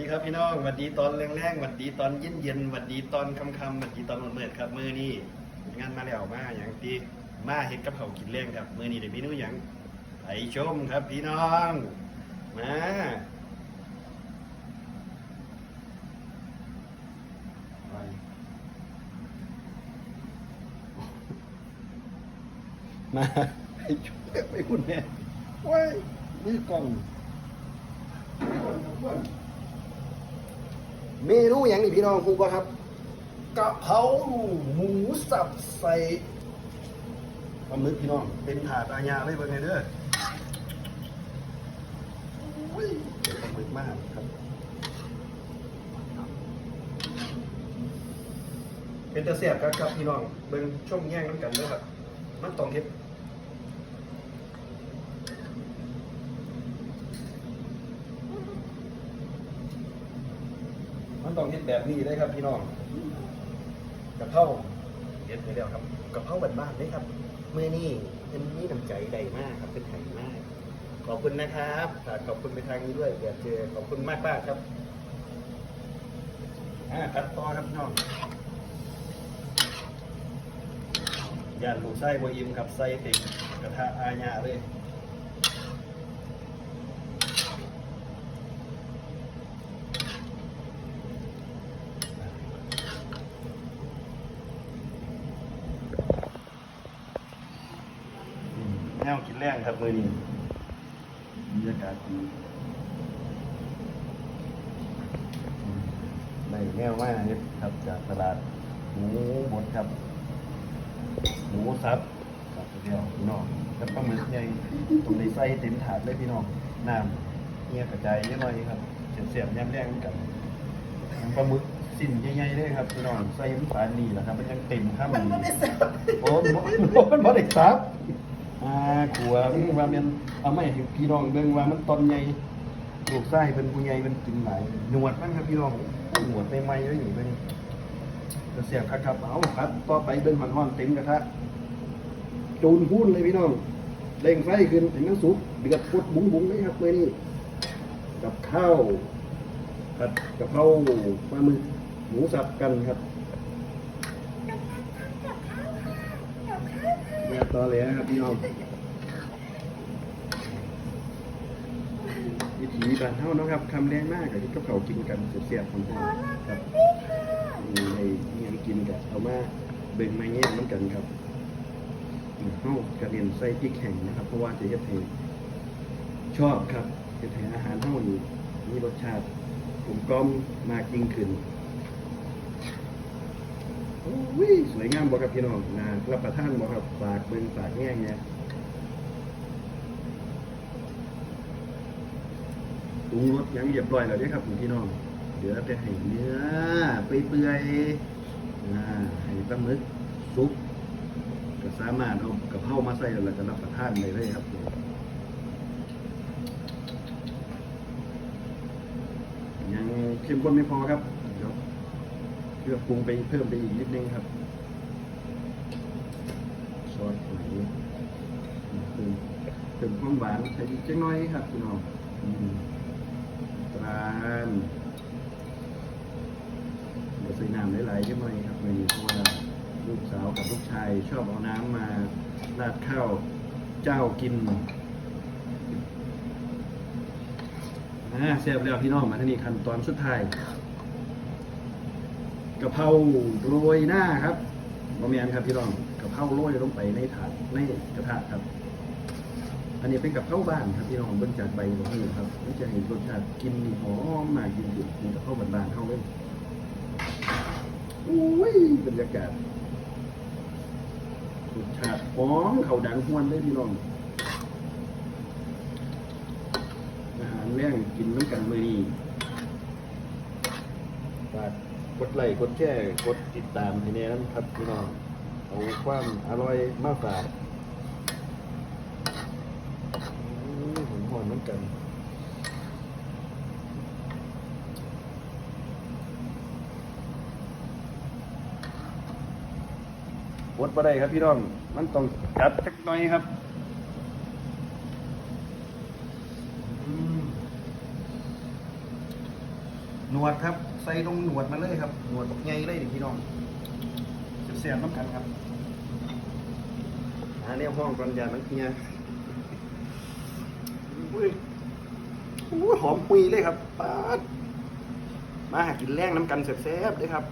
ดีครับพี่น้องวัสดีตอนแรงๆสวัสดีตอนเย็นๆสวัสดีตอนค่ำๆสวัสดีตอนมืดๆครับมือนี้งานมาแล้วมาอย่างที่มาเฮ็ดกับเขากินเลี้ยงครับมือนี้ได้เมนูหยังไปชมครับพี่น้องมาไปมาไปชมกันไปคุณแม่ว้ายมือกล่อง เมนูอย่างนี้พี่น้องครูก็ครับกะเพราหมูสับใส่ปลาหมึกพี่น้อง เป็นถาดอาญาเลยเบิ่งไงเด้อโอ้ยเป็นปลาหมึกมากครับ เป็นตะเสียบครับครับพี่น้องเบิ่งช่วงแย่งน้ำกันเด้อครับ มันต้องเฮ็ด มันต้องเฮ็ดแบบนี้เลยครับพี่น้องกะเพราเฮ็ดไปแล้วครับกะเพราบ้านๆเลยครับเมื้อนี้เป็นนี่น้ำใจใดมากครับเป็นไห่มากขอบคุณนะครับฝากขอบคุณไปทางนี้ด้วยเดี๋ยวเจอขอบคุณมากมากครับอ่าตัดต่อครับพี่น้องย่านลูไส้บอิ่มครับใส่เต็มกระทะอาญาเลย แนวกินแรงครับมือนี้บรรยากาศดีในแนวมากนี่ครับจากตลาดหมูบดครับ หมูซับครับเดียวพี่น้องแล้วปลาหมึกใหญ่ตรงในไส้เต็มถาดเลยพี่น้องน้ำเงียกระจายนิดหน่อยครับเสียบๆย้ำแรงกันปลาหมึกสิ่นใหญ่ๆเลยครับพี่น้องใส่น้ำตาลนี่แหละครับ มันยังเต็มข้ามมันไม่ได้ซับโอ้โหมันไม่ได้ซับ อ่าขัวนี่ว่ามันเอาไม่ให้พี่น้องเบิ่งว่ามันตอนใหญ่ลูกไส้เป็นผู้ใหญ่เป็นกินหลายหนวดมันครับพี่น้องหนวดใหม่ๆเลยนี่เป็นจะเสียบครับครับเอาครับต่อไปเบิ่งหอนๆเต็มกระทะจูนพูนเลยพี่น้องเร่งไฟขึ้นถึงน้ำซุปเดือดพุดบุ้งบุ้งเลยครับเลยนี่กับข้าวผัดกะเพราปลาหมึกหมูสับกันครับแม่ ต่อเลยนะครับพี่น้องวิถีบ้านเท่านะครับคำแรงมากกับที่กับเขากินกันเสียบๆของเราครับมีในเงี้ยกินกับเอามาเบ่งมาเงี้ยมันกันครับเฮ้ากระเรียนไส้พริกแข็งนะครับ เพราะว่าจะเฮ็ดให้ชอบครับเฮ็ดให้อาหารเท่านี้มีรสชาติกลมกล่อมมากยิ่งขึ้น อ้ยสวยงามบ่ครับพี่น้องนานรับประทานบ่ครับฝากเบิ่งฝากแง่งเนี่ยปรุงรสยังเรียบร้อยแล้วเด้อครับพี่น้องเดี๋ยวจะให้เนื้อเปื่อยนะให้ปลาหมึกสุกก็สามารถเอากระเพรามาใส่แล้วก็รับประทานได้เลยครับยังเข้มข้นไม่พอครับ เพื่อปรุงไปเพิ่มไปอีกนิดนึงครับซอสหอยเพิ่มเพิ่มความหวานใส่อีกจักน้อยครับพี่น้องตรานเดี๋ยวใส่น้ำหลายๆใช่ไหมครับไม่มีเพราะว่าลูกสาวกับลูกชายชอบเอาน้ำมาราดข้าวเจ้ากินอ่าเสียบแล้วพี่น้องมาที่นี่ขั้นตอนสุดท้าย กะเพราโรยหน้าครับบะเมียนครับพี่น้องกะเพราโรยลงไปในถาดในกระทะครับ อันนี้เป็นกับข้าวบ้านครับพี่น้องเบิ่งจากใบของนี่ครับมันจะเห็นรสชาติกินหอมมากกินดิบนี่กับข้าวบ้านๆเข้าเลยอุ้ยบรรยากาศรสชาติหอมเขาดังหวนเลยพี่น้องอาหารแรงกินน้ำกันเลยนี่ฝา กดไลค์กดแชร์กดติดตามให้แน่นะครับพี่น้องเอาความอร่อยมาฝากผมหอนเหมือนกันวดปได้ครับพี่น้อง มันต้องจัดสักหน่อยครับอืม หนวดครับ ใส่ตรงหนวดมาเลยครับหนวดบักใหญ่เลยดิพี่น้องเสียบๆน้ำกันครับอันนี้ห้องกรอนยามันเฮียอุ้ยอุ้ยหอมปุยเลยครับปาดมาหากินแรงน้ำกันเสียบๆเลยครับ